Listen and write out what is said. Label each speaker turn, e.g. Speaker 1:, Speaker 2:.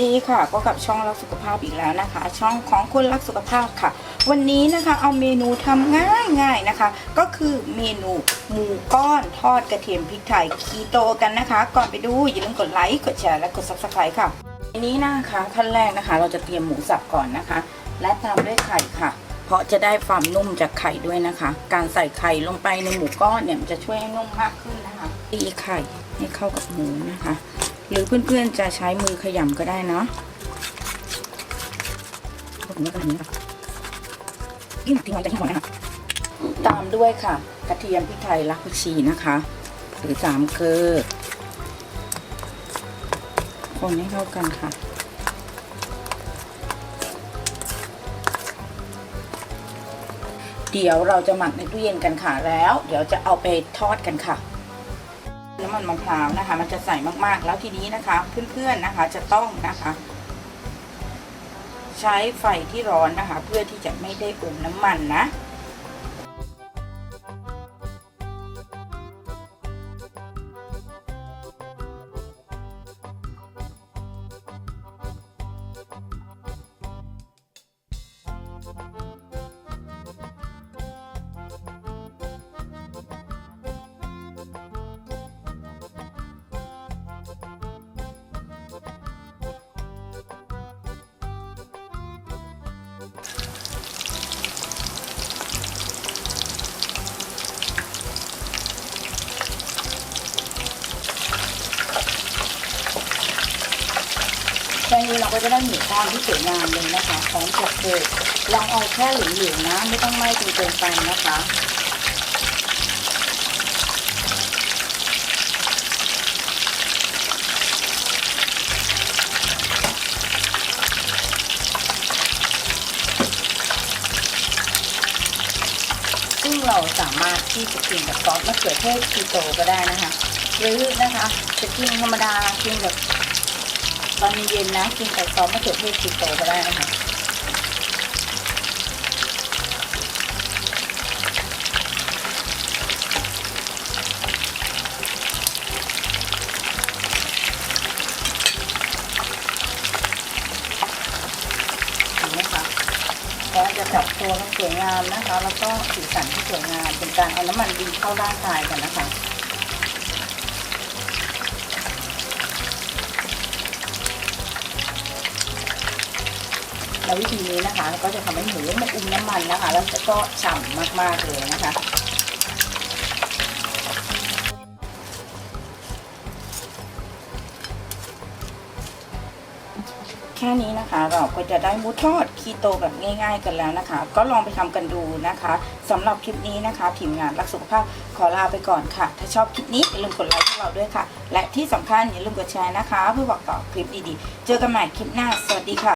Speaker 1: ดีค่ะก็กับช่องรักสุขภาพอีกแล้วนะคะ ช่องของคนรักสุขภาพค่ะ วันนี้นะคะเอาเมนูทำง่ายๆนะคะ ก็คือเมนูหมูก้อนทอดกระเทียมพริกไทยคีโตกันนะคะ ก่อนไปดูอย่าลืมกดไลค์กดแชร์และกด subscribe ค่ะอันนี้นะคะขั้นแรกนะคะ เราจะเตรียมหมูสับก่อนนะคะ และตามด้วยไข่ค่ะ เพราะจะได้ความนุ่มจากไข่ด้วยนะคะ การใส่ไข่ลงไปในหมูก้อนเนี่ยมันจะช่วยให้นุ่มมากขึ้นนะคะตีไข่ให้เข้ากับหมูนะคะ หรือเพื่อนๆจะใช้มือขยำก็ได้เนาะผมก็แบบนี้ค่ะยิ่งทิ้งไว้จะยิ่งหอมนะคะตามด้วยค่ะ กระเทียมพริกไทยรักผักชีนะคะ หรือสามเกลือคนให้เข้ากันค่ะเดี๋ยวเราจะหมักในตู้เย็นกันค่ะแล้ว เดี๋ยวจะเอาไปทอดกันค่ะ น้ำมันมะพร้าวนะคะ มันจะใส่มากๆ แล้วทีนี้นะคะเพื่อนๆนะคะจะต้องนะคะ ใช้ไฟที่ร้อนนะคะ เพื่อที่จะไม่ได้อมน้ำมันนะ แค่นี้เราก็จะได้หมูก้อนที่สวยงามเลยนะคะพร้อมกับเกลือลองเอาแค่เหลืองๆนะ ไม่ต้องไหม้จนเกินไปนะคะซึ่งเราสามารถที่จะกินกับซอสมะเขือเทศคีโตก็ได้นะคะ หรือนะคะ จะกินธรรมดากินแบบ ตอนเย็นๆนะกินกับซอสมะเขือเทศคีโตก็ได้นะคะเห็นไหมคะก็จะจับตัวมันสวยงามนะคะ แล้วก็สีสันที่สวยงามเป็นการเอาน้ำมันดีเข้าร่างกายกันนะคะ แล้ววิธีนี้นะคะก็จะทำให้หมูมันอุ้มน้ำมันนะคะ แล้วก็ฉ่ำมากๆเลยนะคะแค่นี้นะคะเราก็จะได้หมูทอดคีโตแบบง่าย ๆ กันแล้วนะคะ ก็ลองไปทำกันดูนะคะสำหรับคลิปนี้นะคะทีมงานรักสุขภาพขอลาไปก่อนค่ะ ถ้าชอบคลิปนี้อย่าลืมกดไลค์พวกเราด้วยค่ะ และที่สำคัญอย่าลืมกดแชร์นะคะ เพื่อบอกต่อคลิปดีๆ เจอกันใหม่คลิปหน้า สวัสดีค่ะ